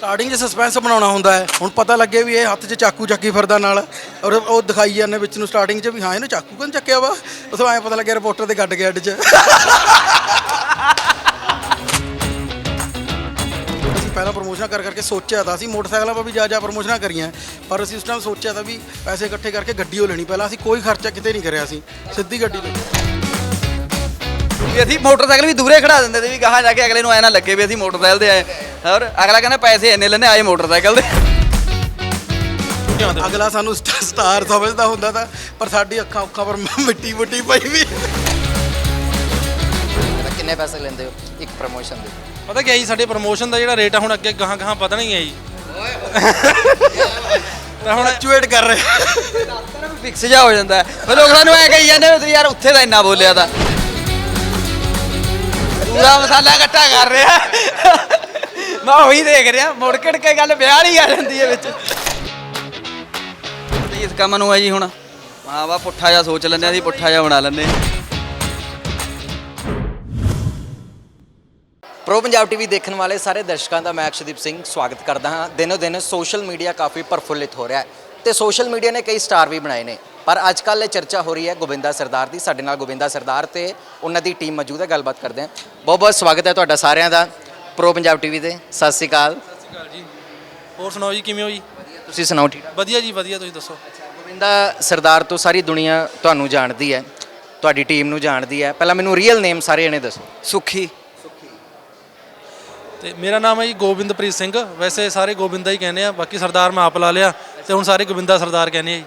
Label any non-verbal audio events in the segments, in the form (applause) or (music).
Starting 'ਚ suspense ਬਣਾਉਣਾ ਹੁੰਦਾ ਹੈ। ਹੁਣ ਪਤਾ ਲੱਗੇ ਵੀ ਇਹ ਹੱਥ 'ਚ ਚਾਕੂ ਚੱਕੀ ਫਿਰਦਾ ਨਾਲ। ਔਰ ਉਹ ਦਿਖਾਈ ਜਾਂਦੇ ਵਿੱਚ ਨੂੰ ਸਟਾਰਟਿੰਗ 'ਚ ਵੀ, ਹਾਂ, ਇਹਨੂੰ ਚਾਕੂ ਕਿਉਂ ਚੱਕਿਆ ਵਾ? ਉਥੋਂ ਐਂ ਪਤਾ ਲੱਗਿਆ ਰਿਪੋਰਟਰ ਦੇ ਗੱਡ ਗਿਆ ਅੱਡ 'ਚ। ਅਸੀਂ ਪਹਿਲਾਂ ਪ੍ਰਮੋਸ਼ਨਾਂ ਕਰ ਕਰਕੇ ਸੋਚਿਆ ਤਾਂ ਅਸੀਂ ਮੋਟਰਸਾਈਕਲਾਂ 'ਤੇ ਵੀ ਜਾ ਜਾ ਪ੍ਰਮੋਸ਼ਨਾਂ ਕਰੀਆਂ। ਪਰ ਅਸੀਂ ਉਸ ਟਾਈਮ ਸੋਚਿਆ ਤਾਂ ਵੀ ਪੈਸੇ ਇਕੱਠੇ ਕਰਕੇ ਗੱਡੀ ਉਹ ਲੈਣੀ। ਪਹਿਲਾਂ ਅਸੀਂ ਕੋਈ ਖਰਚਾ ਕਿਤੇ ਨਹੀਂ ਕਰਿਆ ਸੀ। ਸਿੱਧੀ ਗੱਡੀ ਲਈ ਵੀ ਅਸੀਂ ਮੋਟਰਸਾਈਕਲ ਵੀ ਦੂਰੇ ਖੜਾ ਦਿੰਦੇ ਤੇ ਵੀ ਗਾਹਾਂ ਜਾ ਕੇ ਅਗਲੇ ਨੂੰ ਐ ਨਾ ਲੱਗੇ ਵੀ ਅਸੀਂ ਮੋਟਰਸਾਈਕਲ ਤੇ ਆਏ। ਹੋਰ ਅਗਲਾ ਕਹਿੰਦਾ ਪੈਸੇ ਇੰਨੇ ਲੈਣੇ ਆਏ ਮੋਟਰਸਾਈਕਲ ਦੇ। ਅਗਲਾ ਸਾਨੂੰ ਸਟ- ਸਟਾਰ ਸਮਝਦਾ ਹੁੰਦਾ ਤਾਂ ਪਰ ਸਾਡੀ ਅੱਖਾਂ ਉੱਖਾਂ ਪਰ ਮਿੱਟੀ ਮੁੱਟੀ ਪਈ ਵੀ। ਕਿੰਨੇ ਪੈਸੇ ਲੈਂਦੇ ਹੋ? ਇੱਕ ਪ੍ਰਮੋਸ਼ਨ ਦੇ। ਪਤਾ ਕੀ ਹੈ ਜੀ ਸਾਡੇ ਪ੍ਰੋਮੋਸ਼ਨ ਦਾ ਜਿਹੜਾ ਰੇਟ ਆ ਹੁਣ ਅੱਗੇ ਗਾਹਾਂ ਗਾਹਾਂ ਪਤਾ ਨਹੀਂ ਹੈ ਜੀ। ਤਾਂ ਹੁਣ ਫਲਕਚੁਏਟ ਕਰ ਰਹੇ। ਫਿਕਸ ਜਾ ਹੋ ਜਾਂਦਾ। ਹੈ। ਫਿਰ ਲੋਕ ਸਾਨੂੰ ਐ ਕਹੀ ਜਾਂਦੇ ਵੀ ਤੂੰ ਯਾਰ ਉੱਥੇ ਤਾਂ ਇੰਨਾ ਬੋਲਿਆ ਤਾਂ। ਪੂਰਾ ਮਸਾਲਾ ਇਕੱਠਾ ਕਰ ਰਿਹਾ। ਮੈਂ ਉਹੀ ਦੇਖ ਰਿਹਾ, ਮੁੜ ਕੜ ਕੇ ਗੱਲ ਵਿਆਹ ਵਾਲੀ ਆ ਜਾਂਦੀ ਹੈ ਵਿੱਚ। ਇਸ ਕੰਮ ਨੂੰ ਹੈ ਜੀ ਹੁਣ ਹਾਂ ਵਾ ਪੁੱਠਾ ਜਿਹਾ ਸੋਚ ਲੈਂਦੇ ਅਸੀਂ ਪੁੱਠਾ ਜਿਹਾ ਬਣਾ ਲੈਂਦੇ ਪ੍ਰੋ ਪੰਜਾਬ ਟੀਵੀ ਦੇਖਣ ਵਾਲੇ ਸਾਰੇ ਦਰਸ਼ਕਾਂ ਦਾ ਮੈਂ ਅਕਸ਼ਦੀਪ ਸਿੰਘ ਸਵਾਗਤ ਕਰਦਾ ਹਾਂ। ਦਿਨੋ ਦਿਨ ਸੋਸ਼ਲ ਮੀਡੀਆ ਕਾਫੀ ਪ੍ਰਫੁੱਲਿਤ ਹੋ ਰਿਹਾ ਹੈ ਤੇ ਸੋਸ਼ਲ ਮੀਡੀਆ ਨੇ ਕਈ ਸਟਾਰ ਵੀ ਬਣਾਏ ਨੇ। ਪਰ ਅੱਜ ਕੱਲ੍ਹ ਇਹ ਚਰਚਾ ਹੋ ਰਹੀ ਹੈ ਗੋਬਿੰਦਾ ਸਰਦਾਰ ਦੀ ਸਾਡੇ ਨਾਲ ਗੋਬਿੰਦਾ ਸਰਦਾਰ ਤੇ ਉਹਨਾਂ ਦੀ ਟੀਮ ਮੌਜੂਦ ਹੈ ਗੱਲਬਾਤ ਕਰਦੇ ਹਾਂ। ਬਹੁਤ ਬਹੁਤ ਸਵਾਗਤ ਹੈ ਤੁਹਾਡਾ ਸਾਰਿਆਂ ਦਾ ਪ੍ਰੋ ਪੰਜਾਬ ਟੀਵੀ ਤੇ ਸਤਿ ਸ਼੍ਰੀ ਅਕਾਲ। ਸਤਿ ਸ਼੍ਰੀ ਅਕਾਲ ਜੀ। ਹੋਰ ਸੁਣਾਓ ਜੀ ਕਿਵੇਂ ਹੋ ਜੀ? ਤੁਸੀਂ ਸੁਣਾਓ ਠੀਕ ਵਧੀਆ ਜੀ ਵਧੀਆ ਤੁਸੀਂ ਦੱਸੋ? ਗੋਬਿੰਦਾ ਸਰਦਾਰ ਤੋਂ ਸਾਰੀ ਦੁਨੀਆ ਤੁਹਾਨੂੰ ਜਾਣਦੀ ਹੈ ਤੁਹਾਡੀ ਟੀਮ ਨੂੰ ਜਾਣਦੀ ਹੈ। ਪਹਿਲਾਂ ਮੈਨੂੰ ਰੀਅਲ ਨੇਮ ਸਾਰੇ ਜਣੇ ਦੱਸੋ। ਸੁਖੀ। ਤੇ ਮੇਰਾ ਨਾਮ ਹੈ ਜੀ ਗੋਬਿੰਦਪ੍ਰੀਤ ਸਿੰਘ ਵੈਸੇ ਸਾਰੇ ਗੋਬਿੰਦਾ ਹੀ ਕਹਿੰਦੇ ਆ ਬਾਕੀ ਸਰਦਾਰ ਮੈਂ ਆਪ ਲਾ ਲਿਆ ਤੇ ਹੁਣ ਸਾਰੇ ਗੋਬਿੰਦਾ ਸਰਦਾਰ ਕਹਿੰਦੇ ਆ ਜੀ।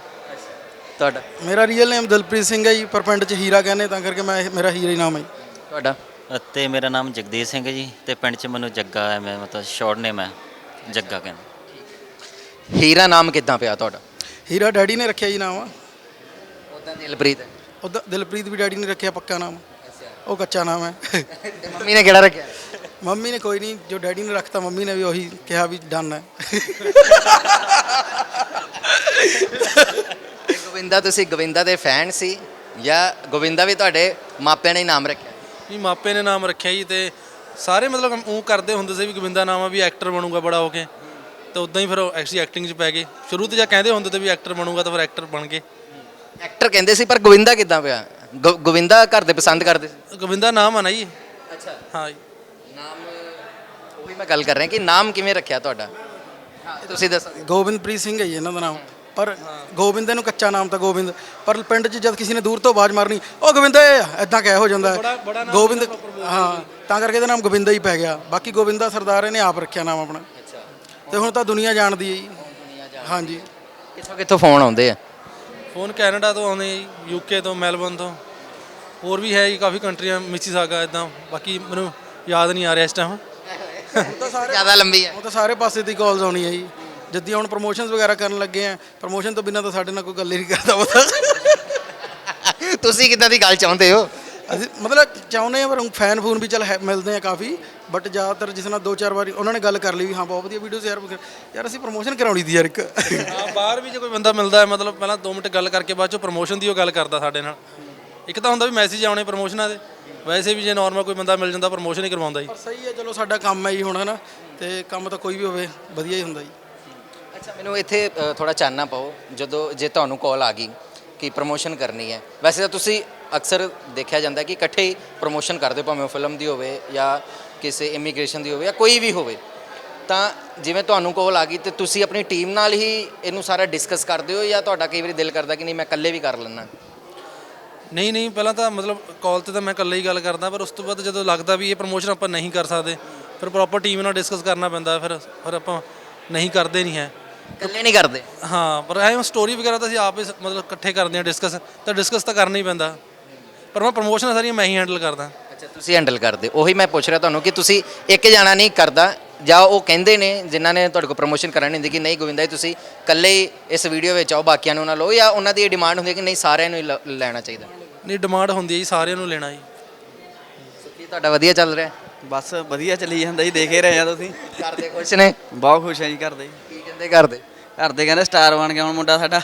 ਤੁਹਾਡਾ? ਮੇਰਾ ਰੀਅਲ ਨੇਮ ਦਿਲਪ੍ਰੀਤ ਸਿੰਘ ਹੈ ਜੀ ਪਰ ਪਿੰਡ 'ਚ ਹੀਰਾ ਕਹਿੰਦੇ ਤਾਂ ਕਰਕੇ ਮੈਂ ਮੇਰਾ ਹੀਰਾ ਹੀ ਨਾਮ ਹੈ ਜੀ। ਤੁਹਾਡਾ? ਅਤੇ ਮੇਰਾ ਨਾਮ ਜਗਦੀਸ਼ ਸਿੰਘ ਹੈ ਜੀ ਤੇ ਪਿੰਡ 'ਚ ਮੈਨੂੰ ਜੱਗਾ ਹੈ ਮੈਂ ਮਤਲਬ ਸ਼ਾਰਟ ਨੇਮ ਹੈ ਜੱਗਾ ਕਹਿੰਦੇ। ਹੀਰਾ ਨਾਮ ਕਿੱਦਾਂ ਪਿਆ ਤੁਹਾਡਾ? ਹੀਰਾ ਡੈਡੀ ਨੇ ਰੱਖਿਆ ਜੀ ਨਾਮ। ਉਦਾਂ ਦਿਲਪ੍ਰੀਤ ਉਹਦਾ ਦਿਲਪ੍ਰੀਤ ਵੀ ਡੈਡੀ ਨੇ ਰੱਖਿਆ ਪੱਕਾ ਨਾਮ। ਉਹ ਕੱਚਾ ਨਾਮ ਹੈ। ਮੰਮੀ ਨੇ ਕਿਹੜਾ ਰੱਖਿਆ? ਮੰਮੀ ਨੇ ਕੋਈ ਨਹੀਂ ਜੋ ਡੈਡੀ ਨੇ ਰੱਖਤਾ ਮੰਮੀ ਨੇ ਵੀ ਉਹੀ ਕਿਹਾ ਵੀ ਡਨ ਹੈ। ਗੋਵਿੰਦਾ ਤੁਸੀਂ ਗੋਵਿੰਦਾ ਦੇ ਫੈਨ ਸੀ ਜਾਂ ਗੋਵਿੰਦਾ ਵੀ ਤੁਹਾਡੇ ਮਾਪਿਆਂ ਨੇ ਹੀ ਨਾਮ ਰੱਖਿਆ? ਜੀ ਮਾਪੇ ਨੇ ਨਾਮ ਰੱਖਿਆ ਜੀ ਤੇ ਸਾਰੇ ਮਤਲਬ ਉਹ ਕਰਦੇ ਹੁੰਦੇ ਸੀ ਵੀ ਗੋਬਿੰਦਾ ਨਾਮ ਆ ਵੀ ਐਕਟਰ ਬਣੂਗਾ ਬੜਾ ਹੋ ਕੇ। ਤੇ ਉਦਾਂ ਹੀ ਫਿਰ ਐਕਚੁਅਲੀ ਐਕਟਿੰਗ 'ਚ ਪੈ ਗਏ। ਸ਼ੁਰੂ ਤੇ ਜਾਂ ਕਹਿੰਦੇ ਹੁੰਦੇ ਤੇ ਵੀ ਐਕਟਰ ਬਣੂਗਾ ਤਾਂ ਫਿਰ ਐਕਟਰ ਬਣ ਗਏ। ਐਕਟਰ ਕਹਿੰਦੇ ਸੀ ਪਰ ਗੋਵਿੰਦਾ ਕਿੱਦਾਂ ਪਿਆ? ਗੋ- ਗੋਵਿੰਦਾ ਘਰ ਦੇ ਪਸੰਦ ਕਰਦੇ ਸੀ? ਗੋਬਿੰਦਾ ਨਾਮ ਆ ਨਾ ਜੀ। ਅੱਛਾ। ਹਾਂ ਜੀ। ਨਾਮ ਉਹੀ ਮੈਂ ਗੱਲ ਕਰ ਰਿਹਾ ਕਿ ਨਾਮ ਕਿਵੇਂ ਰੱਖਿਆ ਤੁਹਾਡਾ? ਤੁਸੀਂ ਦੱਸੋ। ਗੋਬਿੰਦਪ੍ਰੀਤ ਸਿੰਘ ਹੈ ਜੀ ਇਹਨਾਂ ਦਾ ਨਾਮ। ਪਰ ਗੋਬਿੰਦ ਨੂੰ ਕੱਚਾ ਨਾਮ ਤਾਂ ਗੋਬਿੰਦ। ਪਰ ਪਿੰਡ 'ਚ ਜਦ ਕਿਸੇ ਨੇ ਦੂਰ ਤੋਂ ਆਵਾਜ਼ ਮਾਰਨੀ ਉਹ ਗੋਬਿੰਦ ਐਦਾਂ ਕਹਿ ਹੋ ਜਾਂਦਾ ਹੈ। ਗੋਬਿੰਦ ਹਾਂ ਤਾਂ ਕਰਕੇ ਇਹਦਾ ਨਾਮ ਗੋਬਿੰਦਾ ਹੀ ਪੈ ਗਿਆ। ਬਾਕੀ ਗੋਬਿੰਦਾ ਸਰਦਾਰ ਇਹਨੇ ਆਪ ਰੱਖਿਆ ਨਾਮ ਆਪਣਾ। ਤੇ ਹੁਣ ਤਾਂ ਦੁਨੀਆ ਜਾਣਦੀ ਹੈ ਜੀ। ਹਾਂਜੀ। ਕਿੱਥੋਂ ਕਿੱਥੋਂ ਫੋਨ ਆਉਂਦੇ ਆ? ਫੋਨ ਕੈਨੇਡਾ ਤੋਂ ਆਉਂਦੇ ਜੀ ਯੂਕੇ ਤੋਂ ਮੈਲਬਨ ਤੋਂ। ਹੋਰ ਵੀ ਹੈ ਜੀ ਕਾਫੀ ਕੰਟਰੀਆਂ ਮਿਸੀਸਾਗਾ ਇਦਾਂ ਬਾਕੀ ਮੈਨੂੰ ਯਾਦ ਨਹੀਂ ਆ ਰਿਹਾ ਇਸ ਟਾਈਮ ਜ਼ਿਆਦਾ ਲੰਬੀ ਹੈ ਉਹ ਤਾਂ ਸਾਰੇ ਪਾਸੇ ਦੀ ਕਾਲਸ ਆਉਣੀ ਹੈ ਜੀ। ਜਦੀ ਹੁਣ ਪ੍ਰੋਮੋਸ਼ਨਸ ਵਗੈਰਾ ਕਰਨ ਲੱਗੇ ਆ ਪ੍ਰੋਮੋਸ਼ਨ ਤੋਂ ਬਿਨਾਂ ਤਾਂ ਸਾਡੇ ਨਾਲ ਕੋਈ ਗੱਲ ਹੀ ਨਹੀਂ ਕਰਦਾ ਪਤਾ। ਤੁਸੀਂ ਕਿੱਦਾਂ ਦੀ ਗੱਲ ਚਾਹੁੰਦੇ ਹੋ? ਅਸੀਂ ਮਤਲਬ ਚਾਹੁੰਦੇ ਆ ਪਰ ਫੈਨ ਫੂਨ ਵੀ ਚੱਲ ਹੈ- ਮਿਲਦੇ ਆ ਕਾਫੀ। ਬਟ ਜ਼ਿਆਦਾਤਰ ਜਿਸ ਨਾਲ ਦੋ ਚਾਰ ਵਾਰੀ ਉਹਨਾਂ ਨੇ ਗੱਲ ਕਰ ਲਈ ਵੀ ਹਾਂ ਬਹੁਤ ਵਧੀਆ ਵੀਡੀਓਜ਼ ਯਾਰ ਯਾਰ ਅਸੀਂ ਪ੍ਰੋਮੋਸ਼ਨ ਕਰਾਉਣੀ ਦੀ ਯਾਰ ਇੱਕ। ਹਾਂ ਬਾਹਰ ਵੀ ਜੇ ਕੋਈ ਬੰਦਾ ਮਿਲਦਾ ਹੈ ਮਤਲਬ ਪਹਿਲਾਂ 2 ਮਿੰਟ ਗੱਲ ਕਰਕੇ ਬਾਅਦ ਚੋਂ ਪ੍ਰੋਮੋਸ਼ਨ ਦੀ ਉਹ ਗੱਲ ਕਰਦਾ ਸਾਡੇ ਨਾਲ। ਇੱਕ ਤਾਂ ਹੁੰਦਾ ਵੀ ਮੈਸੇਜ ਆਉਣੇ ਪ੍ਰੋਮੋਸ਼ਨਾਂ ਦੇ। ਵੈਸੇ ਵੀ ਜੇ ਨਾਰਮਲ ਕੋਈ ਬੰਦਾ ਮਿਲ ਜਾਂਦਾ ਪ੍ਰੋਮੋਸ਼ਨ ਹੀ ਕਰਵਾਉਂਦਾ ਜੀ। ਪਰ ਸਹੀ ਹੈ ਚਲੋ ਸਾਡਾ ਕੰਮ ਹੈ ਜੀ ਹੁਣ ਹਨਾ। ਤੇ ਕੰਮ ਤਾਂ ਕੋਈ ਵੀ ਹੋਵੇ ਵਧੀਆ ਹੀ ਹੁੰਦਾ ਜੀ। ਅੱਛਾ ਮੈਨੂੰ ਇੱਥੇ ਥੋੜਾ ਚਾਨਣਾ ਪਾਓ ਜਦੋਂ ਜੇ ਤੁਹਾਨੂੰ ਕਾਲ ਆ ਗਈ ਕਿ ਪ੍ਰੋਮੋਸ਼ਨ ਕਰਨੀ ਹੈ। ਵੈਸੇ ਤਾਂ ਤੁਸੀਂ ਅਕਸਰ ਦੇਖਿਆ ਜਾਂਦਾ ਕਿ ਇਕੱਠੇ ਹੀ ਪ੍ਰੋਮੋਸ਼ਨ ਕਰਦੇ ਹੋ, ਭਾਵੇਂ ਫਿਲਮ ਦੀ ਹੋਵੇ ਜਾਂ ਕਿਸੇ ਇਮੀਗ੍ਰੇਸ਼ਨ ਦੀ ਹੋਵੇ ਜਾਂ ਕੋਈ ਵੀ ਹੋਵੇ। ਤਾਂ ਜਿਵੇਂ ਤੁਹਾਨੂੰ ਕਾਲ ਆ ਗਈ ਤੇ ਤੁਸੀਂ ਆਪਣੀ ਟੀਮ ਨਾਲ ਹੀ ਇਹਨੂੰ ਸਾਰਾ ਡਿਸਕਸ ਕਰਦੇ ਹੋ ਜਾਂ ਤੁਹਾਡਾ ਕਈ ਵਾਰੀ ਦਿਲ ਕਰਦਾ ਕਿ ਨਹੀਂ ਮੈਂ ਇਕੱਲੇ ਵੀ ਕਰ ਲੈਣਾ ਨਹੀਂ ਨਹੀਂ ਪਹਿਲਾਂ ਤਾਂ ਮਤਲਬ ਕਾਲ ਤੇ ਤਾਂ ਮੈਂ ਇਕੱਲੇ ਹੀ ਗੱਲ ਕਰਦਾ ਪਰ ਉਸ ਤੋਂ ਬਾਅਦ ਜਦੋਂ ਲੱਗਦਾ ਵੀ ਇਹ ਪ੍ਰੋਮੋਸ਼ਨ ਆਪਾਂ ਨਹੀਂ ਕਰ ਸਕਦੇ ਫਿਰ ਪ੍ਰੋਪਰ ਟੀਮ ਨਾਲ ਡਿਸਕਸ ਕਰਨਾ ਪੈਂਦਾ ਫਿਰ ਫਿਰ ਆਪਾਂ ਨਹੀਂ ਕਰਦੇ ਨਹੀਂ ਹੈ। ਇਕੱਲੇ ਨਹੀਂ ਕਰਦੇ? ਹਾਂ ਪਰ ਐਂ ਸਟੋਰੀ ਵਗੈਰਾ ਤਾਂ ਅਸੀਂ ਆਪ ਹੀ ਸ- ਮਤਲਬ ਇਕੱਠੇ ਕਰਦੇ ਹਾਂ ਡਿਸਕਸ ਤਾਂ ਡਿਸਕਸ ਤਾਂ ਕਰਨਾ ਹੀ ਪੈਂਦਾ। ਪਰ ਮੈਂ ਪ੍ਰੋਮੋਸ਼ਨ ਸਾਰੀਆਂ ਮੈਂ ਹੀ ਹੈਂਡਲ ਕਰਦਾ। ਅੱਛਾ ਤੁਸੀਂ ਹੈਂਡਲ ਕਰਦੇ ਉਹੀ ਮੈਂ ਪੁੱਛ ਰਿਹਾ ਤੁਹਾਨੂੰ ਕਿ ਤੁਸੀਂ ਇੱਕ ਜਾਣਾ ਨਹੀਂ ਕਰਦਾ ਜਾਂ ਉਹ ਕਹਿੰਦੇ ਨੇ ਜਿਨ੍ਹਾਂ ਨੇ ਤੁਹਾਡੇ ਕੋਲ ਪ੍ਰੋਮੋਸ਼ਨ ਕਰਾਣੀ ਹੁੰਦੀ ਕਿ ਨਹੀਂ ਗੋਵਿੰਦਾ ਜੀ ਤੁਸੀਂ ਇਕੱਲੇ ਹੀ ਇਸ ਵੀਡੀਓ ਵਿੱਚ ਆਓ ਬਾਕੀਆਂ ਨੂੰ ਨਾ ਲਓ ਜਾਂ ਉਹਨਾਂ ਦੀ ਇਹ ਡਿਮਾਂਡ ਹੁੰਦੀ ਹੈ ਕਿ ਨਹੀਂ ਸਾਰਿਆਂ ਨੂੰ ਹੀ ਲ- ਲੈਣਾ ਚਾਹੀਦਾ? ਨਹੀਂ ਡਿਮਾਂਡ ਹੁੰਦੀ ਹੈ ਜੀ ਸਾਰਿਆਂ ਨੂੰ ਲੈਣਾ ਜੀ। ਕੀ ਤੁਹਾਡਾ ਵਧੀਆ ਚੱਲ ਰਿਹਾ? ਬਸ ਵਧੀਆ ਚੱਲੀ ਜਾਂਦਾ ਜੀ ਦੇਖੇ ਰਹੇ ਆ ਤੁਸੀਂ। ਕਰਦੇ ਕੁਛ ਨੇ? ਬਹੁਤ ਖੁਸ਼ ਆ ਜੀ ਘਰ ਦੇ ਕੀ ਕਹਿੰਦੇ ਕਰਦੇ ਘਰ ਦੇ ਕਹਿੰਦੇ ਸਟਾਰ ਬਣ ਗਿਆ ਹੁਣ ਮੁੰਡਾ ਸਾਡਾ।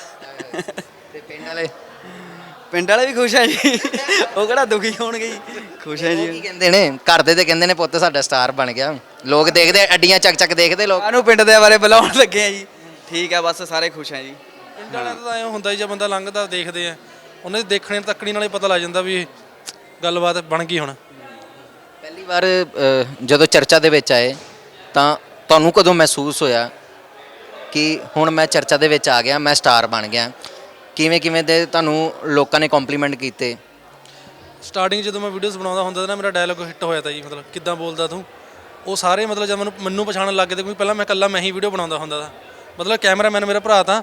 ਤੇ ਪਿੰਡ ਵਾਲੇ? ਪਿੰਡ ਵਾਲੇ ਵੀ ਖੁਸ਼ ਆ ਜੀ। ਉਹ ਕਿਹੜਾ ਦੁਖੀ ਹੋਣਗੇ ਜੀ। ਖੁਸ਼ ਆ ਉਹ ਕੀ ਜੀ ਕਹਿੰਦੇ ਨੇ? ਘਰ ਦੇ ਤੇ ਕਹਿੰਦੇ ਨੇ ਪੁੱਤ ਸਾਡਾ ਸਟਾਰ ਬਣ ਗਿਆ। ਲੋਕ ਦੇਖਦੇ ਅੱਡੀਆਂ ਚੱਕ ਚੱਕ ਦੇਖਦੇ ਲੋਕ। ਸਾਨੂੰ ਪਿੰਡ ਦੇ ਬਾਰੇ ਬੁਲਾਉਣ ਲੱਗੇ ਆ ਜੀ। ਠੀਕ ਆ ਬਸ ਸਾਰੇ ਖੁਸ਼ ਆ ਜੀ। ਪਿੰਡ ਵਾਲਿਆਂ ਦਾ ਤਾਂ ਐਂ ਹੁੰਦਾ ਜੀ ਜੇ ਬੰਦਾ ਲੰਘਦਾ ਦੇਖਦੇ ਆ। ਉਹਨਾਂ ਦੇ ਦੇਖਣੇ ਤੱਕਣੀ ਨਾਲੇ ਪਤਾ ਲੱਗ ਜਾਂਦਾ ਵੀ ਗੱਲਬਾਤ ਬਣ ਗਈ ਹੁਣ। ਪਹਿਲੀ ਵਾਰ ਅ, ਜਦੋਂ ਚਰਚਾ ਦੇ ਵਿੱਚ ਆਏ ਤਾਂ ਤੁਹਾਨੂੰ ਕਦੋਂ ਮਹਿਸੂਸ ਹੋਇਆ ਕਿ ਹੁਣ ਮੈਂ ਚਰਚਾ ਦੇ ਵਿੱਚ ਆ ਗਿਆ ਮੈਂ ਸਟਾਰ ਬਣ ਗਿਆ? ਕਿਵੇਂ ਕਿਵੇਂ ਦੇ ਤੁਹਾਨੂੰ ਲੋਕਾਂ ਨੇ ਕੰਪਲੀਮੈਂਟ ਕੀਤੇ? ਸਟਾਰਟਿੰਗ ਜਦੋਂ ਮੈਂ ਵੀਡੀਓਜ਼ ਬਣਾਉਂਦਾ ਹੁੰਦਾ ਤਾਂ ਨਾ ਮੇਰਾ ਡਾਇਲੌਗ ਹਿੱਟ ਹੋਇਆ ਤਾਂ ਜੀ ਮਤਲਬ ਕਿੱਦਾਂ ਬੋਲਦਾ ਤੂੰ? ਉਹ ਸਾਰੇ ਮਤਲਬ ਜਦ ਮੈਨੂੰ ਮੈਨੂੰ ਪਛਾਣਨ ਲੱਗ ਗਏ ਤੇ ਕਿਉਂਕਿ ਪਹਿਲਾਂ ਮੈਂ ਇਕੱਲਾ ਮੈਂ ਹੀ ਵੀਡੀਓ ਬਣਾਉਂਦਾ ਹੁੰਦਾ ਤਾਂ ਮਤਲਬ ਕੈਮਰਾਮੈਨ ਮੇਰਾ ਭਰਾ ਤਾਂ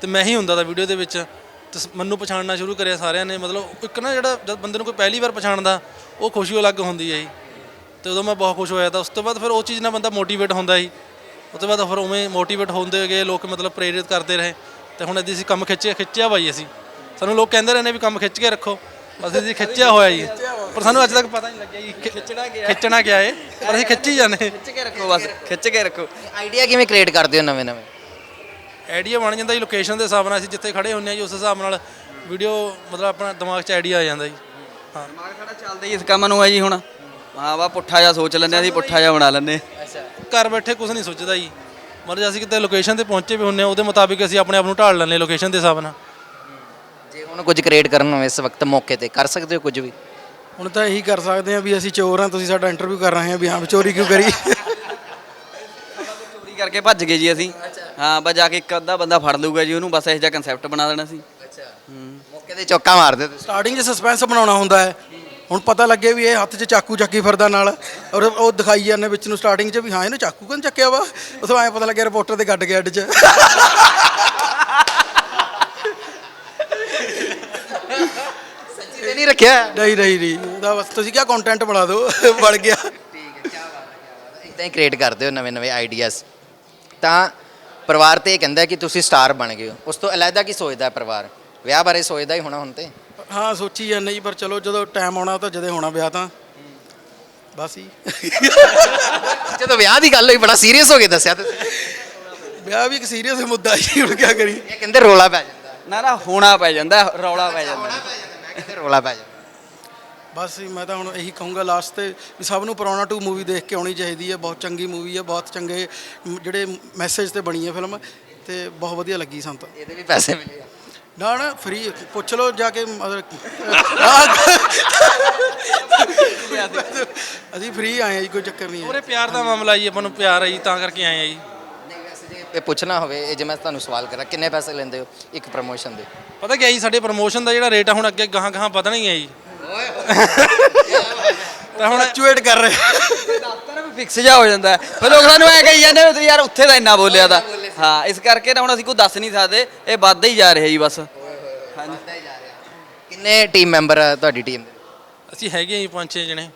ਤੇ ਮੈਂ ਹੀ ਹੁੰਦਾ ਤਾਂ ਵੀਡੀਓ ਦੇ ਵਿੱਚ। ਤੇ ਮੈਨੂੰ ਪਛਾਣਨਾ ਸ਼ੁਰੂ ਕਰਿਆ ਸਾਰਿਆਂ ਨੇ। ਮਤਲਬ ਇੱਕ ਨਾ ਜਿਹੜਾ ਜਦ ਬੰਦੇ ਨੂੰ ਕੋਈ ਪਹਿਲੀ ਵਾਰ ਪਛਾਣਦਾ ਉਹ ਖੁਸ਼ੀ ਅਲੱਗ ਹੁੰਦੀ ਹੈ ਜੀ। ਤੇ ਉਦੋਂ ਮੈਂ ਬਹੁਤ ਖੁਸ਼ ਹੋਇਆ ਤਾਂ ਉਸ ਤੋਂ ਬਾਅਦ ਫਿਰ ਉਹ ਚੀਜ਼ ਨਾਲ ਬੰਦਾ ਮੋਟੀਵੇਟ ਹੁੰਦਾ ਜੀ। ਉਸ ਤੋਂ ਬਾਅਦ ਫਿਰ ਉਵੇਂ ਮੋਟੀਵੇਟ ਹੁੰਦੇ ਗਏ ਲੋਕ ਮਤਲਬ ਪ੍ਰੇਰਿਤ ਕਰਦੇ ਰਹੇ। ਤੇ ਹੁਣ ਅਸੀਂ ਕੰਮ ਖਿੱਚਿਆ ਖਿੱਚਿਆ ਬਾਈ ਅਸੀਂ। ਸਾਨੂੰ ਲੋਕ ਕਹਿੰਦੇ ਰਹੇ ਨੇ ਵੀ ਕੰਮ ਖਿੱਚ ਕੇ ਰੱਖੋ। ਅਸੀਂ ਜੀ ਖਿੱਚਿਆ ਹੋਇਆ ਜੀ। ਪਰ ਸਾਨੂੰ ਅੱਜ ਤੱਕ ਪਤਾ ਨਹੀਂ ਲੱਗਿਆ ਜੀ ਖਿੱਚਣਾ ਗਿਆ। ਖਿੱਚਣਾ ਗਿਆ ਏ ਪਰ ਅਸੀਂ ਖਿੱਚੀ ਜਾਂਦੇ। ਖਿੱਚ ਕੇ ਰੱਖੋ ਬਸ ਖਿੱਚ ਕੇ ਰੱਖੋ। ਆਈਡੀਆ ਕਿਵੇਂ ਕ੍ਰੀਏਟ ਕਰਦੇ ਹੋ ਨਵੇਂ ਨਵੇਂ ਆਈਡੀਆ ਬਣ ਜਾਂਦਾ ਜੀ ਲੋਕੇਸ਼ਨ ਦੇ ਹਿਸਾਬ ਨਾਲ ਅਸੀਂ ਜਿੱਥੇ ਖੜੇ ਹੁੰਨੇ ਆ ਜੀ ਉਸ ਹਿਸਾਬ ਨਾਲ ਵੀਡੀਓ ਮਤਲਬ ਆਪਣਾ ਦਿਮਾਗ 'ਚ ਆਈਡੀਆ ਆ ਜਾਂਦਾ ਜੀ। ਹਾਂ। ਦਿਮਾਗ ਸਾਡਾ ਚੱਲਦਾ ਹੀ ਇਸ ਕੰਮ ਨੂੰ ਹੈ ਜੀ ਹੁਣ। ਹਾਂ ਵਾ ਪੁੱਠਾ ਜਿਹਾ ਸੋਚ ਲੈਂਦੇ ਅਸੀਂ ਪੁੱਠਾ ਜਿਹਾ ਬਣਾ ਲੈਂਦੇ ਘਰ ਬੈਠੇ ਕੁਝ ਨਹੀਂ ਸੋਚਦਾ ਜੀ। ਮਤਲਬ ਅਸੀਂ ਕਿਤੇ ਲੋਕੇਸ਼ਨ ਤੇ ਪਹੁੰਚੇ ਵੀ ਹੁੰਨੇ ਆ ਉਹਦੇ ਮੁਤਾਬਿਕ ਅਸੀਂ ਆਪਣੇ ਆਪ ਨੂੰ ਢਾਲ ਲੈਂਦੇ ਲੋਕੇਸ਼ਨ ਦੇ ਹਿਸਾਬ ਨਾਲ। ਜੇ ਹੁਣ ਕੁਝ ਕ੍ਰੀਏਟ ਕਰਨ ਹੋਵੇ ਇਸ ਵਕਤ ਮੌਕੇ ਤੇ ਕਰ ਸਕਦੇ ਹੋ ਕੁਝ ਵੀ? ਹੁਣ ਤਾਂ ਇਹੀ ਕਰ ਸਕਦੇ ਆ ਵੀ ਅਸੀਂ ਚੋਰ ਹਾਂ ਤੁਸੀਂ ਸਾਡਾ ਇੰਟਰਵਿਊ ਕਰ ਰਹੇ ਆ ਵੀ ਹਾਂ ਵੀ ਚੋਰੀ ਕਿਉਂ ਕਰੀ ਕਰਕੇ ਭੱਜ ਗਏ ਜੀ ਅਸੀਂ। ਹਾਂ ਬਸ ਜਾ ਕੇ ਇੱਕ ਅੱਧਾ ਬੰਦਾ ਫੜ ਲਊਗਾ ਜੀ ਉਹਨੂੰ ਬਸ ਇਹੋ ਜਿਹਾ ਕਨਸੈਪਟ ਬਣਾ ਦੇਣਾ ਸੀ। ਅੱਛਾ। ਮੌਕੇ ਤੇ ਚੌਕਾ ਮਾਰਦੇ ਤੁਸੀਂ। ਸਟਾਰਟਿੰਗ 'ਚ ਸਸਪੈਂਸ ਬਣਾਉਣਾ ਹੁੰਦਾ ਹੈ। ਹੁਣ ਪਤਾ ਲੱਗੇ ਵੀ ਇਹ ਹੱਥ 'ਚ ਚਾਕੂ ਚੱਕੀ ਫਿਰਦਾ ਨਾਲ। ਔਰ ਉਹ ਦਿਖਾਈ ਜਾਂਦੇ ਵਿੱਚ ਨੂੰ ਸਟਾਰਟਿੰਗ 'ਚ ਵੀ ਹਾਂ ਇਹਨੂੰ ਚਾਕੂ ਕਿਉਂ ਚੱਕਿਆ ਵਾ? ਉਥੋਂ ਐਂ ਪਤਾ ਲੱਗਿਆ ਰਿਪੋਰਟਰ ਤੇ ਗੱਡ ਗਿਆ ਅੱਡ 'ਚ। ਸੱਚੀ ਤੇ ਨਹੀਂ ਰੱਖਿਆ? ਨਹੀਂ ਨਹੀਂ ਨਹੀਂ। ਉਹਦਾ ਬਸ ਤੁਸੀਂ ਕਿਹਾ ਕੰਟੈਂਟ ਬਣਾ ਦਿਓ। ਬਣ ਗਿਆ ਇਦਾਂ ਹੀ ਕ੍ਰੀਏਟ ਕਰਦੇ ਹੋ ਨਵੇਂ ਨਵੇਂ ਆਈਡੀਆਜ਼ ਤਾਂ ਪਰਿਵਾਰ ਤੇ ਇਹ ਕਹਿੰਦਾ ਕਿ ਤੁਸੀਂ ਸਟਾਰ ਬਣ ਗਏ ਹੋ। ਉਸ ਤੋਂ ਅਲੱਗਾ ਕੀ ਸੋਚਦਾ ਹੈ ਪਰਿਵਾਰ? ਵਿਆਹ ਬਾਰੇ ਸੋਚਦਾ ਹੀ ਹੋਣਾ ਹੁਣ ਤੇ? ਹਾਂ ਸੋਚੀ ਜੀ ਪਰ ਚਲੋ ਜਦੋਂ ਟਾਈਮ ਆਉਣਾ ਤਾਂ ਜਦੇ ਹੋਣਾ ਵਿਆਹ ਤਾਂ। ਬਸ ਹੀ (laughs) ਜਦੋਂ ਵਿਆਹ ਦੀ ਗੱਲ ਹੋਈ ਬੜਾ ਸੀਰੀਅਸ ਹੋ ਕੇ ਦੱਸਿਆ ਤੁਸੀਂ। ਵਿਆਹ ਵੀ ਇੱਕ ਸੀਰੀਅਸ ਮੁੱਦਾ ਜੀ ਹੁਣ ਕੀ ਕਰੀ ਇਹ ਕਹਿੰਦੇ ਰੋਲਾ ਪੈ ਜਾਂਦਾ। ਨਾ ਨਾ ਹੋਣਾ ਪੈ ਜਾਂਦਾ ਰੌਲਾ ਪੈ ਜਾਂਦਾ ਮੈਂ ਕਹਿੰਦੇ ਰੋਲਾ ਪੈ ਜਾਂਦਾ। ਬਸ ਜੀ, ਮੈਂ ਤਾਂ ਹੁਣ ਇਹੀ ਕਹੂੰਗਾ ਲਾਸਟ ਤੇ ਵੀ ਸਭ ਨੂੰ ਪੁਰਾਣਾ ਟੂ ਮੂਵੀ ਦੇਖ ਕੇ ਆਉਣੀ ਚਾਹੀਦੀ ਹੈ ਬਹੁਤ ਚੰਗੀ ਮੂਵੀ ਹੈ ਬਹੁਤ ਚੰਗੇ ਮ, ਜਿਹੜੇ ਮੈਸੇਜ ਤੇ ਬਣੀ ਹੈ ਫਿਲਮ ਤੇ ਬਹੁਤ ਵਧੀਆ ਲੱਗੀ ਸਾਨੂੰ ਤਾਂ। ਇਹਦੇ ਵੀ ਪੈਸੇ ਮਿਲੇ ਆ। ਨਾ ਨਾ ਫ੍ਰੀ ਪੁੱਛ ਲਓ ਜਾ ਕੇ ਮਤਲਬ ਅਸੀਂ ਫ੍ਰੀ ਆਏ ਆ ਜੀ ਕੋਈ ਚੱਕਰ ਨਹੀਂ ਹੈ। ਉਹਰੇ ਪਿਆਰ ਦਾ ਮਾਮਲਾ ਜੀ ਆਪਾਂ ਨੂੰ ਪਿਆਰ ਹੈ ਜੀ ਤਾਂ ਕਰਕੇ ਆਏ ਆ ਜੀ। ਨਹੀਂ ਵੈਸੇ ਜੇ ਇਹ ਪੁੱਛਣਾ ਹੋਵੇ ਇਹ ਜੇ ਮੈਂ ਤੁਹਾਨੂੰ ਸਵਾਲ ਕਰਾਂ ਕਿੰਨੇ ਪੈਸੇ ਲੈਂਦੇ ਹੋ ਇੱਕ ਪ੍ਰਮੋਸ਼ਨ ਦੇ? ਪਤਾ ਕੀ ਹੈ ਜੀ ਸਾਡੇ ਪ੍ਰਮੋਸ਼ਨ ਦਾ ਜਿਹੜਾ ਰੇਟ ਆ ਹੁਣ ਅੱਗੇ ਗਾਹਾਂ ਗਾਹਾਂ ਵਧਣਾ ਹੀ ਹੈ ਜੀ। ਤਾਂ ਹੁਣ ਐਕਚੁਏਟ ਕਰ ਰਹੇ। ਦਫ਼ਤਰ ਵੀ ਫਿਕਸ ਜਾ ਹੋ ਜਾਂਦਾ ਹੈ। ਫਿਰ ਲੋਕ ਸਾਨੂੰ ਐ ਕਹੀ ਜਾਂਦੇ ਵੀ ਯਾਰ ਉੱਥੇ ਤਾਂ ਇੰਨਾ ਬੋਲਿਆ ਤਾਂ। ਹਾਂ ਇਸ ਕਰਕੇ ਤਾਂ ਹੁਣ ਅਸੀਂ ਕੋਈ ਦੱਸ ਨਹੀਂ ਸਕਦੇ। ਇਹ ਵੱਧਦਾ ਹੀ ਜਾ ਰਿਹਾ ਜੀ ਬਸ। ਹਾਂਜੀ ਕਿੰਨੇ ਟੀਮ ਮੈਂਬਰ ਆ ਤੁਹਾਡੀ ਟੀਮ ਦੇ? ਅਸੀਂ ਹੈਗੇ ਆ ਜੀ ਪੰਜ ਛੇ ਜਣੇ।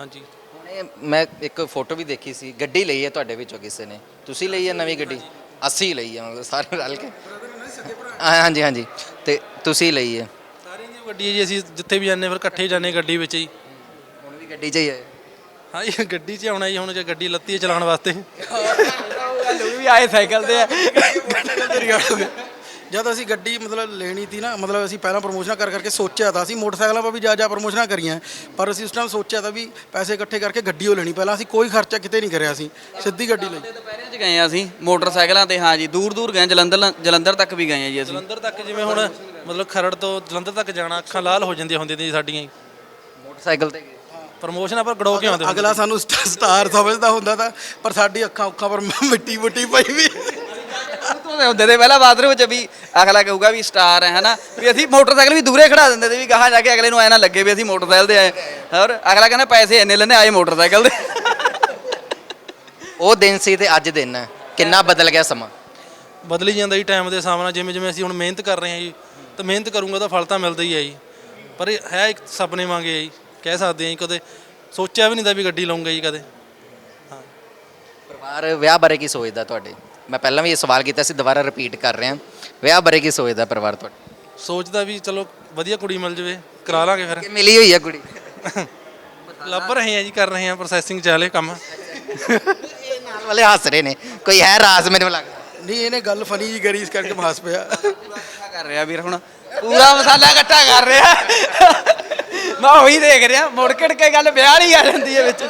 ਹਾਂਜੀ। ਹੁਣੇ ਮੈਂ ਇੱਕ ਫੋਟੋ ਵੀ ਦੇਖੀ ਸੀ। ਗੱਡੀ ਲਈ ਹੈ ਤੁਹਾਡੇ ਵਿੱਚੋਂ ਕਿਸੇ ਨੇ। ਤੁਸੀਂ ਲਈ ਹੈ ਨਵੀਂ ਗੱਡੀ? ਅਸੀਂ ਲਈ ਹੈ ਮਤਲਬ ਸਾਰੇ ਰਲ ਕੇ। ਹਾਂ, ਹਾਂਜੀ ਹਾਂਜੀ। ਤੇ ਤੁਸੀਂ ਲਈ ਹੈ। ਦੀ ਗੱਡੀ ਹੈ ਜੀ ਅਸੀਂ ਜਿੱਥੇ ਵੀ ਜਾਂਦੇ ਫਿਰ ਇਕੱਠੇ ਜਾਂਦੇ ਗੱਡੀ ਵਿੱਚ ਹੀ। ਹੁਣ ਵੀ ਗੱਡੀ 'ਚ ਹੀ ਹੈ ਹਾਂ ਜੀ ਗੱਡੀ 'ਚ ਆਉਣਾ ਜੀ ਹੁਣ ਜੇ ਗੱਡੀ ਲੱਤੀ ਹੈ ਚਲਾਉਣ ਵਾਸਤੇ। ਵੀ ਆਏ ਸਾਈਕਲ ਤੇ ਆ। ਜਦ ਅਸੀਂ ਗੱਡੀ ਮਤਲਬ ਲੈਣੀ ਸੀ ਨਾ ਮਤਲਬ ਅਸੀਂ ਪਹਿਲਾਂ ਪ੍ਰਮੋਸ਼ਨਾਂ ਕਰ ਕਰਕੇ ਸੋਚਿਆ ਤਾਂ ਅਸੀਂ ਮੋਟਰਸਾਈਕਲਾਂ 'ਤੇ ਵੀ ਜਾ ਜਾ ਪ੍ਰਮੋਸ਼ਨਾਂ ਕਰੀਆਂ। ਪਰ ਅਸੀਂ ਉਸ ਟਾਈਮ ਸੋਚਿਆ ਤਾਂ ਵੀ ਪੈਸੇ ਇਕੱਠੇ ਕਰਕੇ ਗੱਡੀ ਉਹ ਲੈਣੀ। ਪਹਿਲਾਂ ਅਸੀਂ ਕੋਈ ਖਰਚਾ ਕਿਤੇ ਨਹੀਂ ਕਰਿਆ ਸੀ। ਸਿੱਧੀ ਗੱਡੀ ਲਈ। ਦੁਪਹਿਰੇ 'ਚ ਗਏ ਆ ਅਸੀਂ ਮੋਟਰਸਾਈਕਲਾਂ ਤੇ ਹਾਂ ਜੀ ਦੂਰ ਦੂਰ ਗਏ ਜਲੰਧਰ ਜਲੰਧਰ ਤੱਕ ਵੀ ਗਏ ਆ ਜੀ ਅਸੀਂ। ਜਲੰਧਰ ਤੱਕ ਜਿਵੇਂ ਹੁਣ ਮਤਲਬ ਖਰੜ ਤੋਂ ਜਲੰਧਰ ਤੱਕ ਜਾਣਾ ਅੱਖਾਂ ਲਾਲ ਹੋ ਜਾਂਦੀਆਂ ਹੁੰਦੀਆਂ ਸੀ ਸਾਡੀਆਂ। ਮੋਟਰਸਾਈਕਲ ਤੇ ਗਏ। ਪ੍ਰਮੋਸ਼ਨ ਆਪਾਂ ਗੜੋ ਕੇ ਆਉਂਦੇ ਹੁੰਦੇ ਅਗਲਾ ਸਾਨੂੰ ਸਟ- ਸਟਾਰ ਸਮਝਦਾ ਹੁੰਦਾ ਤਾਂ ਪਰ ਸਾਡੀ ਅੱਖਾਂ ਉੱਖਾਂ ਪਰ ਮਿੱਟੀ ਮੁੱਟੀ ਪਈ ਵੀ। ਧੋਦੇ ਹੁੰਦੇ ਤੇ ਪਹਿਲਾਂ ਬਾਥਰੂਮ 'ਚ ਵੀ ਅਗਲਾ ਕਹੂਗਾ ਵੀ ਸਟਾਰ ਹੈ ਹਨਾ? ਵੀ ਅਸੀਂ ਮੋਟਰਸਾਈਕਲ ਵੀ ਦੂਰੇ ਖੜਾ ਦਿੰਦੇ ਤੇ ਵੀ ਗਾਹਾਂ ਜਾ ਕੇ ਅਗਲੇ ਨੂੰ ਐ ਨਾ ਲੱਗੇ ਵੀ ਅਸੀਂ ਮੋਟਰਸਾਈਕਲ ਤੇ ਆਏ। ਹੋਰ ਅਗਲਾ ਕਹਿੰਦਾ ਪੈਸੇ ਇੰਨੇ ਲੈਣੇ ਆਏ ਮੋਟਰਸਾਈਕਲ ਦੇ ਉਹ ਦਿਨ ਸੀ ਤੇ ਅੱਜ ਦਿਨ ਹੈ। ਕਿੰਨਾ ਬਦਲ ਗਿਆ ਸਮਾਂ? ਬਦਲੀ ਜਾਂਦਾ ਜੀ ਟਾਈਮ ਦੇ ਹਿਸਾਬ ਨਾਲ ਜਿਵੇਂ ਜਿਵੇਂ ਅਸੀਂ ਹੁਣ ਮਿਹਨਤ ਕਰ ਰਹੇ ਹਾਂ ਜੀ ਤਾਂ ਮਿਹਨਤ ਕਰੂੰਗਾ ਤਾਂ ਫਲ ਤਾਂ ਮਿਲਦਾ ਹੀ ਹੈ ਜੀ। ਪਰ ਇਹ ਹੈ ਇੱਕ ਸੁਪਨੇ ਮੰਗੇ ਜੀ ਕਹਿ ਸਕਦੇ ਹਾਂ ਜੀ ਕਦੇ ਸੋਚਿਆ ਵੀ ਨਹੀਂ ਤਾਂ ਵੀ ਗੱਡੀ ਲਵਾਂਗਾ ਜੀ ਕਦੇ। ਪਰਿਵਾਰ ਵਿਆਹ ਬਾਰੇ ਕੀ ਸੋਚਦਾ ਤੁਹਾਡੇ? ਮੈਂ ਪਹਿਲਾਂ ਵੀ ਇਹ ਸਵਾਲ ਕੀਤਾ ਸੀ ਦੁਬਾਰਾ ਰਿਪੀਟ ਕਰ ਰਿਹਾ। ਵਿਆਹ ਬਾਰੇ ਕੀ ਸੋਚਦਾ ਪਰਿਵਾਰ ਤੁਹਾਡਾ? ਸੋਚਦਾ ਵੀ ਚਲੋ ਵਧੀਆ ਕੁੜੀ ਮਿਲ ਜਵੇ ਕਰਾ ਲਾਂਗੇ ਫਿਰ। ਕਿ ਮਿਲੀ ਹੋਈ ਹੈ ਕੁੜੀ? (laughs) ਲੱਭ ਰਹੇ ਹਾਂ ਜੀ ਕਰ ਰਹੇ ਹਾਂ ਪ੍ਰੋਸੈਸਿੰਗ ਚ ਹਲੇ ਕੰਮ। ਇਹ ਨਾਲ ਵਾਲੇ ਹੱਸ ਰਹੇ ਨੇ। ਕੋਈ ਹੈ ਰਾਜ਼ ਮੈਨੂੰ ਲੱਗਦਾ? ਨਹੀਂ ਇਹਨੇ ਗੱਲ ਫਨੀ ਜੀ ਕਰੀ ਇਸ ਕਰਕੇ ਮਾਸ ਪਿਆ। ਕਰ ਰਿਹਾ ਵੀਰ ਹੁਣ। ਪੂਰਾ (laughs) ਮਸਾਲਾ ਇਕੱਠਾ ਕਰ ਰਿਹਾ। (laughs) ਮੈਂ ਉਹੀ ਦੇਖ ਰਿਹਾ ਮੁੜ ਕਿੜ ਕੇ ਗੱਲ ਵਿਆਹ ਵਾਲੀ ਆ ਜਾਂਦੀ ਹੈ ਵਿੱਚ।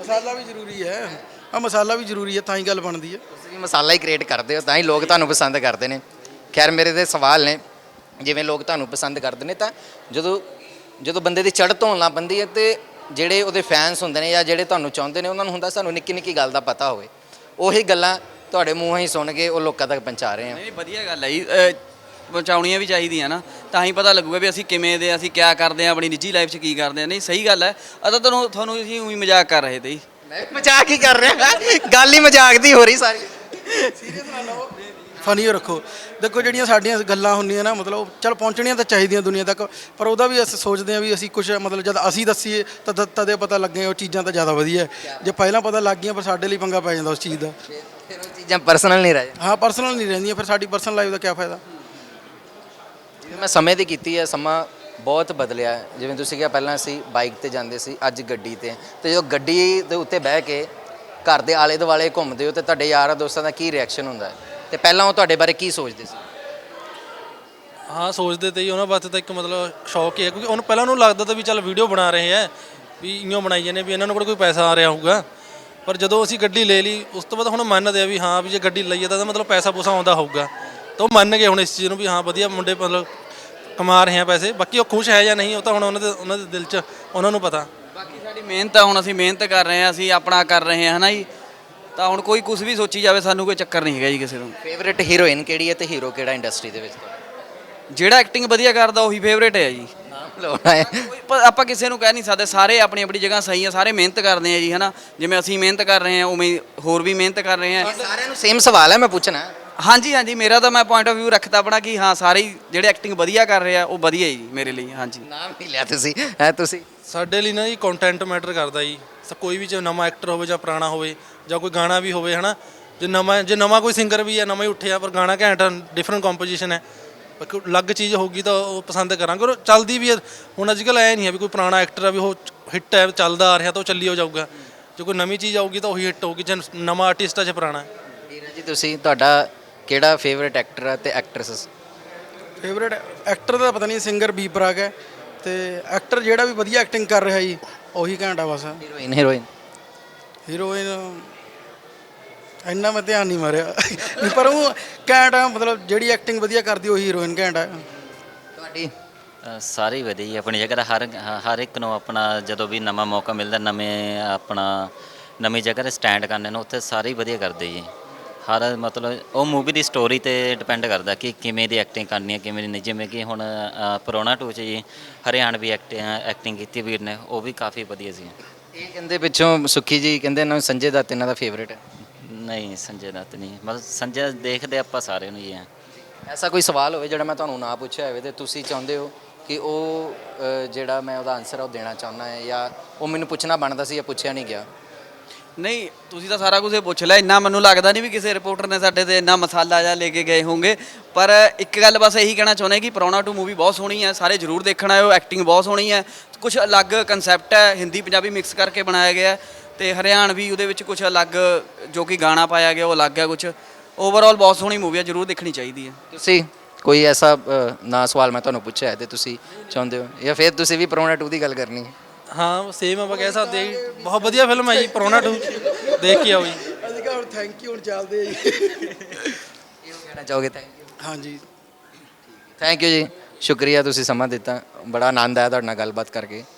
ਮਸਾਲਾ ਵੀ ਜ਼ਰੂਰੀ ਹੈ। ਆ ਮਸਾਲਾ ਵੀ ਜ਼ਰੂਰੀ ਹੈ ਤਾਂ ਹੀ ਗੱਲ ਬਣਦੀ ਹੈ ਤੁਸੀਂ ਵੀ ਮਸਾਲਾ ਹੀ ਕ੍ਰੀਏਟ ਕਰਦੇ ਹੋ ਤਾਂ ਹੀ ਲੋਕ ਤੁਹਾਨੂੰ ਪਸੰਦ ਕਰਦੇ ਨੇ। ਖੈਰ ਮੇਰੇ ਦੇ ਸਵਾਲ ਨੇ ਜਿਵੇਂ ਲੋਕ ਤੁਹਾਨੂੰ ਪਸੰਦ ਕਰਦੇ ਨੇ ਤਾਂ ਜਦੋਂ ਜਦੋਂ ਬੰਦੇ ਦੀ ਚੜ੍ਹ ਹੋਣ ਲੱਗ ਪੈਂਦੀ ਹੈ ਤੇ ਜਿਹੜੇ ਉਹਦੇ ਫੈਨਸ ਹੁੰਦੇ ਨੇ ਜਾਂ ਜਿਹੜੇ ਤੁਹਾਨੂੰ ਚਾਹੁੰਦੇ ਨੇ ਉਹਨਾਂ ਨੂੰ ਹੁੰਦਾ ਸਾਨੂੰ ਨਿੱਕੀ ਨਿੱਕੀ ਗੱਲ ਦਾ ਪਤਾ ਹੋਵੇ। ਉਹੀ ਗੱਲਾਂ ਤੁਹਾਡੇ ਮੂੰਹੋਂ ਹੀ ਸੁਣ ਕੇ ਉਹ ਲੋਕਾਂ ਤੱਕ ਪਹੁੰਚਾ ਰਹੇ ਆ। ਨਹੀਂ ਵਧੀਆ ਗੱਲ ਹੈ ਜੀ। ਪਹੁੰਚਾਉਣੀਆਂ ਵੀ ਚਾਹੀਦੀਆਂ ਨਾ। ਤਾਂ ਹੀ ਪਤਾ ਲੱਗੂਗਾ ਵੀ ਅਸੀਂ ਕਿਵੇਂ ਦੇ ਅਸੀਂ ਕਿਆ ਕਰਦੇ ਆ ਆਪਣੀ ਨਿੱਜੀ ਲਾਈਫ 'ਚ ਕੀ ਕਰਦੇ ਆ। ਨਹੀਂ ਸਹੀ ਗੱਲ ਹੈ ਅਦਾ ਤੁਹਾਨੂੰ ਤੁਹਾਨੂੰ ਅਸੀਂ ਉਹੀ ਮਜ਼ਾਕ ਕਰ ਰਹੇ ਤੇ ਜੀ। ਮੈਂ ਮਜ਼ਾਕ ਹੀ ਕਰ ਰਿਹਾ ਗੱਲ ਹੀ ਮਜ਼ਾਕ ਦੀ ਹੋ ਰਹੀ ਸਾਰੀ। ਫਨੀ ਰੱਖੋ। ਦੇਖੋ ਜਿਹੜੀਆਂ ਸਾਡੀਆਂ ਗੱਲਾਂ ਹੁੰਦੀਆਂ ਨਾ ਮਤਲਬ ਚਲ ਪਹੁੰਚਣੀਆਂ ਤਾਂ ਚਾਹੀਦੀਆਂ ਦੁਨੀਆ ਤੱਕ ਪਰ ਉਹਦਾ ਵੀ ਅਸੀਂ ਸੋਚਦੇ ਹਾਂ ਵੀ ਅਸੀਂ ਕੁਝ ਮਤਲਬ ਜਦ ਅਸੀਂ ਦੱਸੀਏ ਤਾਂ ਤਦ- ਤਦੇ ਪਤਾ ਲੱਗੇ ਉਹ ਚੀਜ਼ਾਂ ਤਾਂ ਜ਼ਿਆਦਾ ਵਧੀਆ। ਹੈ। ਜੇ ਪਹਿਲਾਂ ਪਤਾ ਲੱਗ ਗਈਆਂ ਪਰ ਸਾਡੇ ਲਈ ਪੰਗਾ ਪੈ ਜਾਂਦਾ ਉਸ ਚੀਜ਼ ਦਾ। ਫਿਰ ਉਹ ਚੀਜ਼ਾਂ ਪਰਸਨਲ ਨਹੀਂ ਰਹਿ ਹਾਂ ਪਰਸਨਲ ਨਹੀਂ ਰਹਿੰਦੀਆਂ ਫਿਰ ਸਾਡੀ ਪਰਸਨਲ ਲਾਈਫ ਦਾ ਕੀ ਫਾਇਦਾ? ਜਿਵੇਂ ਮੈਂ ਸਮੇਂ ਦੀ ਕੀਤੀ ਹੈ ਸਮਾਂ ਬਹੁਤ ਬਦਲਿਆ। ਹੈ। ਜਿਵੇਂ ਤੁਸੀਂ ਕਿਹਾ, ਪਹਿਲਾਂ ਅਸੀਂ ਬਾਈਕ ਤੇ ਜਾਂਦੇ ਸੀ, ਅੱਜ ਗੱਡੀ ਤੇ। ਤੇ ਜਦੋਂ ਗੱਡੀ ਦੇ ਉੱਤੇ ਬਹਿ ਕੇ ਘਰ ਦੇ ਆਲੇ ਦੁਆਲੇ ਘੁੰਮਦੇ ਹੋ, ਤੇ ਤੁਹਾਡੇ ਯਾਰਾਂ ਦੋਸਤਾਂ ਦਾ ਕੀ ਰਿਐਕਸ਼ਨ ਹੁੰਦਾ ਹੈ? ਤੇ ਪਹਿਲਾਂ ਉਹ ਤੁਹਾਡੇ ਬਾਰੇ ਕੀ ਸੋਚਦੇ ਸੀ? ਹਾਂ, ਸੋਚਦੇ ਤੇ ਹੀ ਉਹਨਾਂ ਵਾਸਤੇ ਤਾਂ ਇੱਕ ਮਤਲਬ ਸ਼ੌਕ ਹੀ ਹੈ। ਕਿਉਂਕਿ ਉਹਨੂੰ ਪਹਿਲਾਂ ਉਹਨੂੰ ਲੱਗਦਾ ਤਾਂ ਵੀ ਚੱਲ ਵੀਡੀਓ ਬਣਾ ਰਹੇ ਆ ਵੀ ਇਉਂ ਬਣਾਈ ਜਾਂਦੇ ਵੀ ਇਹਨਾਂ ਨੂੰ ਕੋਲ ਕੋਈ ਪੈਸਾ ਆ ਰਿਹਾ ਹੋਊਗਾ। ਪਰ ਜਦੋਂ ਅਸੀਂ ਗੱਡੀ ਲੈ ਲਈ, ਉਸ ਤੋਂ ਬਾਅਦ ਹੁਣ ਮੰਨਦੇ ਆ ਵੀ ਹਾਂ, ਵੀ ਜੇ ਗੱਡੀ ਲਈਏ ਤਾਂ ਇਹਦਾ ਮਤਲਬ ਪੈਸਾ ਪੂਸਾ ਆਉਂਦਾ ਹੋਊਗਾ। ਤਾਂ ਉਹ ਮੰਨ ਗਏ ਹੁਣ ਇਸ ਚੀਜ਼ ਨੂੰ ਵੀ ਹਾਂ, ਵਧੀਆ ਮੁੰਡੇ ਮਤਲਬ ਕਮਾ ਰਹੇ ਆ ਪੈਸੇ। ਬਾਕੀ ਉਹ ਖੁਸ਼ ਹੈ ਜਾਂ ਨਹੀਂ ਉਹ ਤਾਂ ਹੁਣ ਉਹਨਾਂ ਦੇ ਉਹਨਾਂ ਦੇ ਦਿਲ 'ਚ ਉਹਨਾਂ ਨੂੰ ਪਤਾ। ਬਾਕੀ ਸਾਡੀ ਮਿਹਨਤ ਆ ਹੁਣ ਅਸੀਂ ਮਿਹਨਤ ਕਰ ਰਹੇ ਹਾਂ ਅਸੀਂ ਆਪਣਾ ਕਰ ਰਹੇ ਹਾਂ ਹਨਾ ਜੀ? ਤਾਂ ਹੁਣ ਕੋਈ ਕੁਝ ਵੀ ਸੋਚੀ ਜਾਵੇ ਸਾਨੂੰ ਕੋਈ ਚੱਕਰ ਨਹੀਂ ਹੈਗਾ ਜੀ ਕਿਸੇ ਤੋਂ ਫੇਵਰਿਟ ਹੀਰੋਇਨ ਕਿਹੜੀ ਹੈ ਤੇ ਹੀਰੋ ਕਿਹੜਾ ਇੰਡਸਟਰੀ ਦੇ ਵਿੱਚ? ਜਿਹੜਾ ਐਕਟਿੰਗ ਵਧੀਆ ਕਰਦਾ ਉਹੀ ਫੇਵਰੇਟ ਹੈ ਜੀ। ਨਾਮ ਲਾਉਣਾ ਹੈ ਕੋਈ ਪ- ਆਪਾਂ ਕਿਸੇ ਨੂੰ ਕਹਿ ਨਹੀਂ ਸਕਦੇ ਸਾਰੇ ਆਪਣੀ ਆਪਣੀ ਜਗ੍ਹਾ ਸਹੀ ਆ ਸਾਰੇ ਮਿਹਨਤ ਕਰਦੇ ਆ ਜੀ ਹਨਾ? ਜਿਵੇਂ ਅਸੀਂ ਮਿਹਨਤ ਕਰ ਰਹੇ ਹਾਂ ਉਵੇਂ ਹੀ ਹੋਰ ਵੀ ਮਿਹਨਤ ਕਰ ਰਹੇ ਆ ਸਾਰਿਆਂ ਨੂੰ ਸੇਮ ਸਵਾਲ ਹੈ ਮੈਂ ਪੁੱਛਣਾ। ਹਾਂਜੀ ਹਾਂਜੀ ਮੇਰਾ ਤਾਂ ਮੈਂ ਪੁਆਇੰਟ ਆਫ View ਰੱਖਦਾ ਆਪਣਾ ਕਿ ਹਾਂ ਸਾਰੇ ਹੀ ਜਿਹੜੇ ਐਕਟਿੰਗ ਵਧੀਆ ਕਰ ਰਹੇ ਆ ਉਹ ਵਧੀਆ ਹੀ ਜੀ ਮੇਰੇ ਲਈ ਹਾਂਜੀ। ਨਾਮ ਨਹੀਂ ਲਿਆ ਤੁਸੀਂ? ਹੈ ਤੁਸੀਂ? ਸਾਡੇ ਲਈ ਨਾ ਜੀ ਕੰਟੈਂਟ ਮੈਟਰ ਕਰਦਾ ਜੀ। ਸ ਕੋਈ ਵੀ ਚਾਹੇ ਨਵਾਂ ਐਕਟਰ ਹੋਵੇ ਜਾਂ ਪੁਰਾਣਾ ਹੋਵੇ ਜਾਂ ਕੋਈ ਗਾਣਾ ਵੀ ਹੋਵੇ ਹਨਾ। ਜੇ ਨਵਾਂ ਜੇ ਨਵਾਂ ਕੋਈ ਸਿੰਗਰ ਵੀ ਹੈ ਨਵਾਂ ਹੀ ਉੱਠਿਆ ਪਰ ਗਾਣਾ ਘੈਂਟ ਡਿਫਰੈਂਟ ਕੰਪੋਜੀਸ਼ਨ ਹੈ। ਪਰ ਕੋਈ ਅਲੱਗ ਚੀਜ਼ ਹੋਊਗੀ ਤਾਂ ਉਹ ਪਸੰਦ ਕਰਾਂਗੇ। ਔਰ ਚੱਲਦੀ ਵੀ ਹੈ ਹੁਣ ਅੱਜ ਕੱਲ੍ਹ ਐ ਨਹੀਂ ਹੈ ਵੀ ਕੋਈ ਪੁਰਾਣਾ ਐਕਟਰ ਆ ਵੀ ਉਹ ਹਿੱਟ ਹੈ ਚੱਲਦਾ ਆ ਰਿਹਾ ਤਾਂ ਉਹ ਚੱਲੀ ਹੋ ਜਾਊਗਾ। ਜੇ ਕੋਈ ਨਵੀਂ ਚੀਜ਼ ਆਊਗੀ ਤਾਂ ਉਹੀ ਹਿੱਟ ਹੋਊਗੀ ਜੇ ਨਵਾਂ ਆਰਟਿਸਟ ਆ ਜੇ ਪੁਰਾਣਾ। ਹੈ ਵੀਰਾ ਜੀ ਤੁਸੀਂ ਤੁਹਾਡਾ ਕਿਹੜਾ ਫੇਵਰਿਟ ਐਕਟਰ ਹੈ ਤੇ ਐਕਟਰੈਸ ਫੇਵਰੇਟ ਐਕਟਰ ਦਾ ਪਤਾ ਨਹੀਂ ਸਿੰਗਰ ਬੀ ਪ੍ਰਾਗ ਹੈ ਤੇ ਐਕਟਰ ਜਿਹੜਾ ਵੀ ਵਧੀਆ ਐਕਟਿੰਗ ਕਰ ਰਿਹਾ ਜੀ ਉਹੀ ਘੈਂਟਾ ਬਸ। ਹੀਰੋਇਨ ਹੀਰੋਇਨ ਹੀਰੋਇਨ ਇੰਨਾ ਮੈਂ ਧਿਆਨ ਨਹੀਂ ਮਾਰਿਆ। ਨਹੀਂ ਪਰ ਉਹ ਘੈਂਟ ਆ ਮਤਲਬ ਜਿਹੜੀ ਐਕਟਿੰਗ ਵਧੀਆ ਕਰਦੀ ਉਹੀ ਹੀਰੋਇਨ ਘੈਂਟ ਆ। ਤੁਹਾਡੀ? ਅ, ਸਾਰੇ ਹੀ ਵਧੀਆ ਜੀ ਆਪਣੀ ਜਗ੍ਹਾ ਹਰ ਹ- ਹਰ ਇੱਕ ਨੂੰ ਆਪਣਾ ਜਦੋਂ ਵੀ ਨਵਾਂ ਮੌਕਾ ਮਿਲਦਾ ਨਵੇਂ ਆਪਣਾ ਨਵੀਂ ਜਗ੍ਹਾ ਤੇ ਸਟੈਂਡ ਕਰਨੇ ਨੂੰ ਉੱਥੇ ਸਾਰੇ ਹੀ ਵਧੀਆ ਕਰਦੇ ਜੀ। ਹਰ ਮਤਲਬ ਉਹ ਮੂਵੀ ਦੀ ਸਟੋਰੀ ਤੇ ਡਿਪੈਂਡ ਕਰਦਾ ਕਿ ਕਿਵੇਂ ਦੀ ਐਕਟਿੰਗ ਕਰਨੀ ਹੈ ਕਿਵੇਂ ਦੀ ਨਹੀਂ। ਜਿਵੇਂ ਕਿ ਹੁਣ ਪੁਰਾਣਾ ਟੂ 'ਚ ਜੀ ਹਰਿਆਣਵੀ ਐਕਟਿੰਗ ਕੀਤੀ ਵੀਰ ਨੇ ਉਹ ਵੀ ਕਾਫੀ ਵਧੀਆ ਸੀ। ਇਹ ਕਹਿੰਦੇ ਪਿੱਛੋਂ ਸੁੱਖੀ ਜੀ ਕਹਿੰਦੇ ਇਹਨਾਂ ਨੂੰ ਸੰਜੇ ਦੱਤ ਇਹਨਾਂ ਦਾ ਫੇਵਰਿਟ ਹੈ। ਨਹੀਂ ਸੰਜੇ ਦੱਤ ਨਹੀਂ। ਮਤਲਬ ਸੰਜੇ ਦੇਖਦੇ ਆਪਾਂ ਸਾਰੇ ਨੂੰ ਹੀ ਆ। ਐਸਾ ਕੋਈ ਸਵਾਲ ਹੋਵੇ ਜਿਹੜਾ ਮੈਂ ਤੁਹਾਨੂੰ ਨਾ ਪੁੱਛਿਆ ਹੋਵੇ ਤੇ ਤੁਸੀਂ ਚਾਹੁੰਦੇ ਹੋ ਕਿ ਉਹ ਜਿਹੜਾ ਮੈਂ ਉਹਦਾ ਆਨਸਰ ਆ ਉਹ ਦੇਣਾ ਚਾਹੁੰਦਾ ਹੈ ਜਾਂ ਉਹ ਮੈਨੂੰ ਪੁੱਛਣਾ ਬਣਦਾ ਸੀ ਜਾਂ ਪੁੱਛਿਆ ਨਹੀਂ ਗਿਆ? ਨਹੀਂ, ਤੁਸੀਂ ਤਾਂ ਸਾਰਾ ਕੁਝ ਇਹ ਪੁੱਛ ਲਿਆ, ਇੰਨਾ ਮੈਨੂੰ ਲੱਗਦਾ ਨਹੀਂ ਵੀ ਕਿਸੇ ਰਿਪੋਰਟਰ ਨੇ ਸਾਡੇ ਤੇ ਇੰਨਾ ਮਸਾਲਾ ਜਾਂ ਲੈ ਕੇ ਗਏ ਹੋਣਗੇ। ਪਰ ਇੱਕ ਗੱਲ ਬਸ ਇਹੀ ਕਹਿਣਾ ਚਾਹੁੰਦੇ ਕਿ ਪ੍ਰਾਹੁਣਾ ਟੂ ਮੂਵੀ ਬਹੁਤ ਸੋਹਣੀ ਹੈ, ਸਾਰੇ ਜਰੂਰ ਦੇਖਣ ਆਇਓ ਐਕਟਿੰਗ ਬਹੁਤ ਸੋਹਣੀ ਹੈ। ਕੁਝ ਅਲੱਗ ਕਨਸੈਪਟ ਹੈ, ਹਿੰਦੀ ਪੰਜਾਬੀ ਮਿਕਸ ਕਰਕੇ ਬਣਾਇਆ ਗਿਆ ਹੈ ਤੇ ਹਰਿਆਣਵੀ ਉਹਦੇ ਵਿੱਚ ਕੁਝ ਅਲੱਗ ਜੋ ਕਿ ਗਾਣਾ ਪਾਇਆ ਗਿਆ, ਉਹ ਅਲੱਗ ਹੈ ਕੁਝ ਓਵਰਆਲ ਬਹੁਤ ਸੋਹਣੀ ਮੂਵੀ ਹੈ, ਜਰੂਰ ਦੇਖਣੀ ਚਾਹੀਦੀ ਹੈ। ਤੁਸੀਂ ਕੋਈ ਐਸਾ ਨਾ ਸਵਾਲ ਮੈਂ ਤੁਹਾਨੂੰ ਪੁੱਛਿਆ ਹੈ ਤੇ ਤੁਸੀਂ ਚਾਹੁੰਦੇ ਹੋ, ਜਾਂ ਫਿਰ ਤੁਸੀਂ ਵੀ ਪਰੋਣਾ 2 ਦੀ ਗੱਲ ਕਰਨੀ ਹੈ। ਹਾਂ ਸੇਮ ਆਪਾਂ ਕਹਿ ਸਕਦੇ ਹਾਂ ਜੀ। ਬਹੁਤ ਵਧੀਆ ਫਿਲਮ ਹੈ ਜੀ ਪੁਰਾਣਾ ਟੂ ਦੇਖ ਕੇ ਆਓ ਜੀ। ਅਸੀਂ ਕਹਾਂ ਥੈਂਕ ਯੂ ਹੁਣ ਚੱਲਦੇ ਆ ਜੀ। ਇਹ ਕਹਿਣਾ ਚਾਹੋਗੇ ਥੈਂਕ ਯੂ ਹਾਂਜੀ। ਥੈਂਕ ਯੂ ਜੀ। ਸ਼ੁਕਰੀਆ ਤੁਸੀਂ ਸਮਾਂ ਦਿੱਤਾ। ਬੜਾ ਆਨੰਦ ਆਇਆ ਤੁਹਾਡੇ ਨਾਲ ਗੱਲਬਾਤ ਕਰਕੇ।